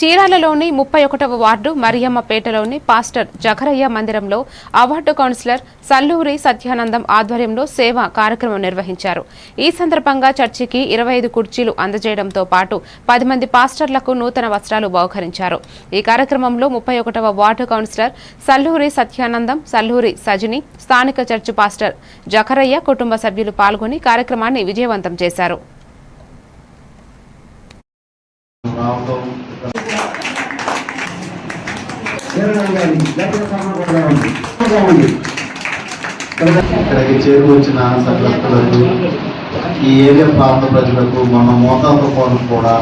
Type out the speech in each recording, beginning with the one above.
చీరాలలోని ముప్పై ఒకటవ ward మరియమ్మపేటలోని pastor Jakarayya మందిరంలో అవార్డు కౌన్సిలర్ సల్లూరి సత్యానందం ఆధ్వర్యంలో సేవా కార్యక్రమం నిర్వహించారు. ఈ సందర్భంగా చర్చికి ఇరవై ఐదు కుర్చీలు అందజేయడంతో పాటు పది మంది పాస్టర్లకు నూతన వస్త్రాలు బహుకరించారు. ఈ కార్యక్రమంలో ముప్పై ఒకటవ వార్డు కౌన్సిలర్ సల్లూరి సత్యానందం సల్లూరి సజిని స్థానిక చర్చి పాస్టర్ జకరయ్య కుటుంబ సభ్యులు పాల్గొని కార్యక్రమాన్ని విజయవంతం చేశారు. రావటం ఇక్కడికి చేరుకొచ్చిన సభ్యులకు ఈ ఏరియా ప్రాంత ప్రజలకు మన మోతాదు కోసం కూడా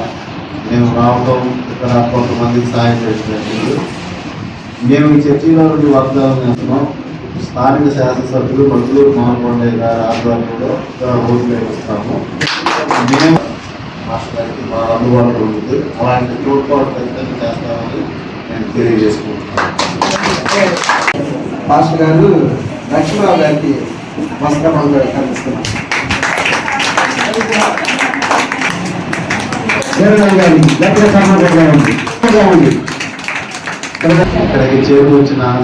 మేము రావడం ఇక్కడ కొంతమందికి సహాయం చేసినట్టు మేము ఈ చర్చిలో నుండి వాగ్దానం చేస్తున్నాం. స్థానిక శాసనసభ్యులు మధులూరు మోహన్ కొండయ్య గారి ఆధ్వర్యంలో ఇక్కడ ఓట్లు వేస్తాము మేము మాస్టర్ గారికి మా అందుబాటులో ఉంది. అలాంటి తోడ్పాటు ఖచ్చితంగా చేస్తామని నేను తెలియజేసుకుంటున్నాను. గారు లక్ష్మణరావు గారికి వస్త్రమంగా ఇక్కడికి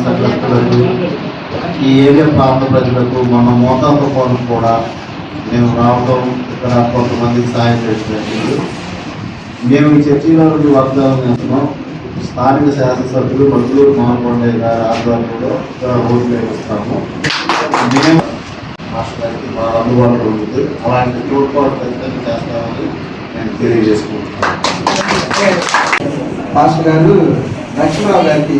సకలస్తులకు ఈ ఏరియా ప్రాంత ప్రజలకు మన మోతాదు కోసం కూడా మేము రావటం ఇక్కడ కొంతమందికి సహాయం చేసినట్టు. మేము ఈ చర్చిలో నుండి వాగ్దానం చేస్తున్నాం. స్థానిక శాసనసభ్యులు మధులూరు మోహన్ కొండయ్య గారి ఆధ్వర్యంలో ఇక్కడ ఓట్లు వేస్తాము మేము రాష్ట్రానికి మా అందుబాటులో ఉంది అలాంటి తోడ్పాటు ఖచ్చితంగా చేస్తామని నేను తెలియజేసుకుంటున్నాను పాస్టర్ గారు లక్ష్మణరావు గారికి